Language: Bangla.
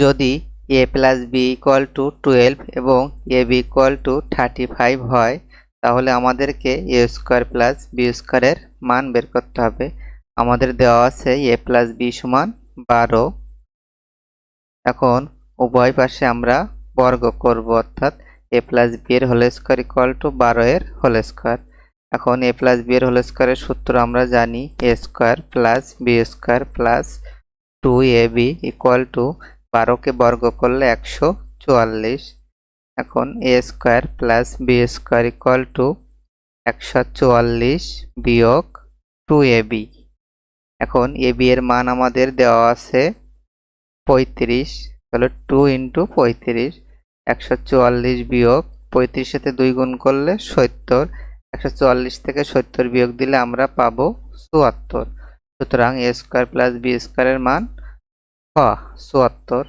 যদি A plus B equal to twelve এবং A B equal to thirty five হয়, তাহলে আমাদেরকে এ স্কোয়ার প্লাস বি স্কোয়ারের মান বের করতে হবে। আমাদের দেওয়া আছে এ প্লাস বি সমান বারো। এখন উভয় পাশে আমরা বর্গ করব, অর্থাৎ এ প্লাস বি এর হোল স্কোয়ার ইকুয়াল টু বারো এর হোল স্কোয়ার এখন এ প্লাস বি এর হোল স্কোয়ারের সূত্র আমরা জানি A square plus B square plus two A B equal to বারোকে বর্গ করলে একশো চুয়াল্লিশ। এখন A square plus B square equal to একশো চুয়াল্লিশ বিয়োগ টু এ বি এখন এ বি এর মান আমাদের দেওয়া আছে পঁয়ত্রিশ, তাহলে টু ইন্টু পঁয়ত্রিশ, একশো চুয়াল্লিশ বিয়োগ পঁয়ত্রিশ সাথে দুই গুণ করলে সত্তর, একশো চুয়াল্লিশ থেকে সত্তর বিয়োগ দিলে আমরা পাবো চুয়াত্তর। সুতরাং এ স্কোয়ার প্লাস বি স্কোয়ারের মান হ চুয়াত্তর